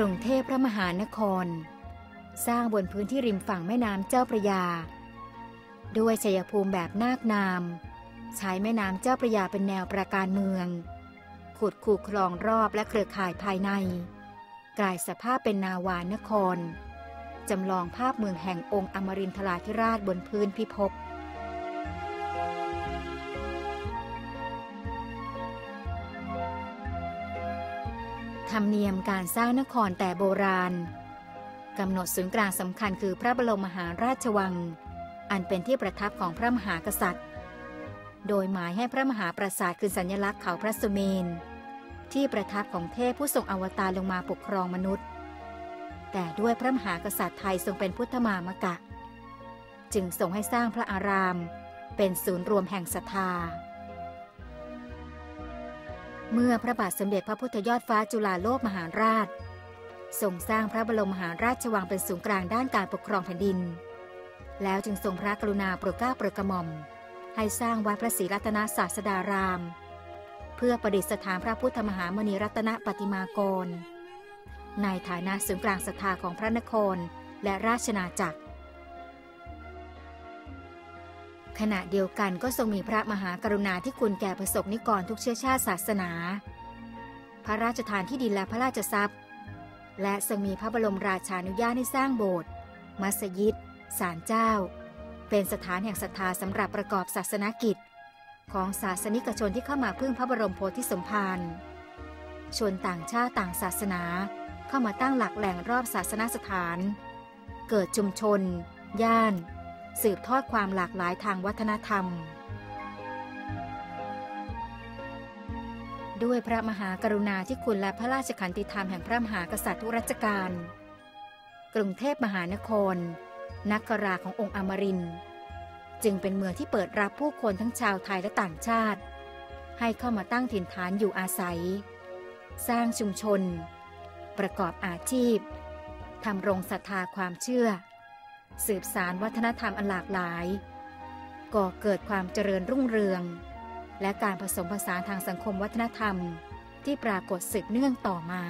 กรุงเทพพระมหานคร สร้างบนพื้นที่ริมฝั่งแม่น้ำเจ้าประยา ด้วยชัยภูมิแบบนาคนาม ใช้แม่น้ำเจ้าประยาเป็นแนวประการเมือง ขุดคูคลองรอบและเครือข่ายภายใน กลายสภาพเป็นนาวานคร จำลองภาพเมืองแห่งองค์อมรินทราธิราชบนพื้นพิภพ ธรรมเนียมการสร้างนครแต่โบราณกำหนดศูนย์กลางสำคัญคือพระบรมมหาราชวัง อันเป็นที่ประทับของพระมหากษัตริย์ โดยหมายให้พระมหาปราสาทคือสัญลักษณ์เขาพระสุเมน ที่ประทับของเทพผู้ทรงอวตารลงมาปกครองมนุษย์ แต่ด้วยพระมหากษัตริย์ไทยทรงเป็นพุทธมามกะ จึงทรงให้สร้างพระอาราม เป็นศูนย์รวมแห่งศรัทธา เมื่อพระบาทสมเด็จพระพุทธยอดฟ้าจุฬาโลกมหาราชทรงสร้างพระบรมมหาราชวังเป็นศูนย์กลางด้านการปกครองแผ่นดิน แล้วจึงทรงพระกรุณาโปรดเกล้าโปรดกระหม่อม ให้สร้างวัดพระศรีรัตนศาสดาราม เพื่อประดิษฐานพระพุทธมหามณีรัตนปฏิมากร ในฐานะศูนย์กลางศรัทธาของพระนครและราชนาจักร ขณะเดียวกันก็ทรงมีพระมหากรุณาที่คุณแก่ประสบนิกรทุกเชื้อชาติศาสนา พระราชทานที่ดินและพระราชทรัพย์ และทรงมีพระบรมราชานุญาตให้สร้างโบสถ์มัสยิดศาลเจ้า เป็นสถานแห่งศรัทธาสำหรับประกอบศาสนกิจ ของศาสนิกชนที่เข้ามาพึ่งพระบรมโพธิสมภารชนต่างชาติต่างศาสนา เข้ามาตั้งหลักแหล่งรอบศาสนสถาน เกิดชุมชน ย่าน สืบทอดความหลากหลายทางวัฒนธรรม ด้วยพระมหากรุณาธิคุณและพระราชขันติธรรมแห่งพระมหากษัตริย์ทุรัชกาลกรุงเทพมหานคร นักราขององค์อมรินจึงเป็นเมืองที่เปิดรับผู้คนทั้งชาวไทยและต่างชาติ ให้เข้ามาตั้งถิ่นฐานอยู่อาศัย สร้างชุมชน ประกอบอาชีพทำรงศรัทธาความเชื่อ สืบสารวัฒนธรรมอันหลากหลาย ก่อเกิดความเจริญรุ่งเรือง และการผสมผสานทางสังคมวัฒนธรรมที่ปรากฏสืบเนื่องต่อมา